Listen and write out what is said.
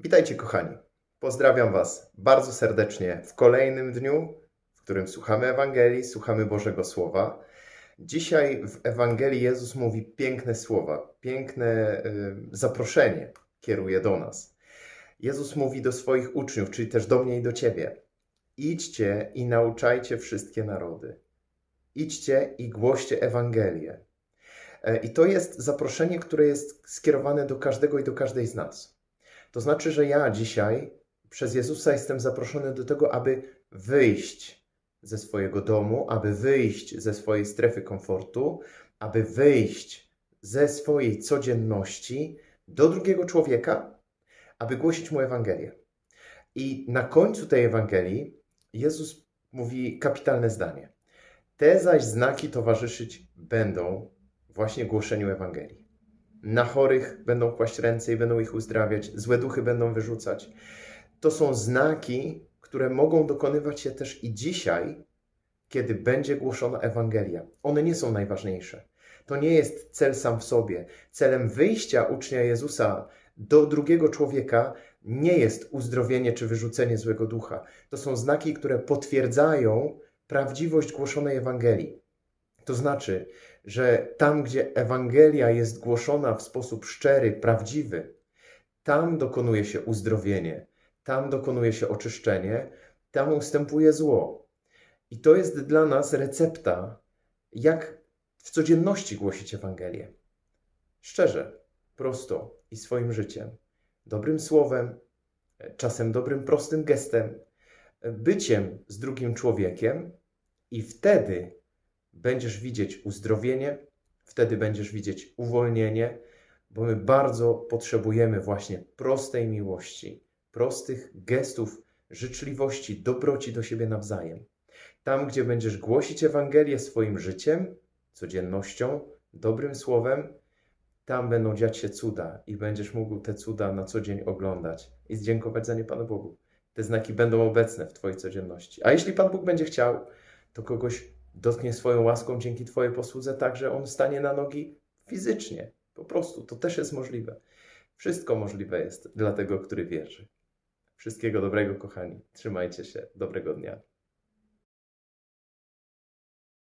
Witajcie, kochani. Pozdrawiam Was bardzo serdecznie w kolejnym dniu, w którym słuchamy Ewangelii, słuchamy Bożego Słowa. Dzisiaj w Ewangelii Jezus mówi piękne słowa, piękne y, zaproszenie kieruje do nas. Jezus mówi do swoich uczniów, czyli też do mnie i do Ciebie: idźcie i nauczajcie wszystkie narody. Idźcie i głoście Ewangelię. E, I to jest zaproszenie, które jest skierowane do każdego i do każdej z nas. To znaczy, że ja dzisiaj przez Jezusa jestem zaproszony do tego, aby wyjść ze swojego domu, aby wyjść ze swojej strefy komfortu, aby wyjść ze swojej codzienności do drugiego człowieka, aby głosić mu Ewangelię. I na końcu tej Ewangelii Jezus mówi kapitalne zdanie. Te zaś znaki towarzyszyć będą właśnie głoszeniu Ewangelii. Na chorych będą kłaść ręce i będą ich uzdrawiać, złe duchy będą wyrzucać. To są znaki, które mogą dokonywać się też i dzisiaj, kiedy będzie głoszona Ewangelia. One nie są najważniejsze. To nie jest cel sam w sobie. Celem wyjścia ucznia Jezusa do drugiego człowieka nie jest uzdrowienie czy wyrzucenie złego ducha. To są znaki, które potwierdzają prawdziwość głoszonej Ewangelii. To znaczy, że tam, gdzie Ewangelia jest głoszona w sposób szczery, prawdziwy, tam dokonuje się uzdrowienie, tam dokonuje się oczyszczenie, tam ustępuje zło. I to jest dla nas recepta, jak w codzienności głosić Ewangelię. Szczerze, prosto i swoim życiem, dobrym słowem, czasem dobrym, prostym gestem, byciem z drugim człowiekiem, i wtedy będziesz widzieć uzdrowienie, wtedy będziesz widzieć uwolnienie, bo my bardzo potrzebujemy właśnie prostej miłości, prostych gestów życzliwości, dobroci do siebie nawzajem. Tam, gdzie będziesz głosić Ewangelię swoim życiem, codziennością, dobrym słowem, tam będą dziać się cuda i będziesz mógł te cuda na co dzień oglądać i dziękować za nie Panu Bogu. Te znaki będą obecne w Twojej codzienności. A jeśli Pan Bóg będzie chciał, to kogoś dotknie swoją łaską dzięki Twojej posłudze, tak że on stanie na nogi fizycznie. Po prostu to też jest możliwe. Wszystko możliwe jest dla tego, który wierzy. Wszystkiego dobrego, kochani. Trzymajcie się. Dobrego dnia.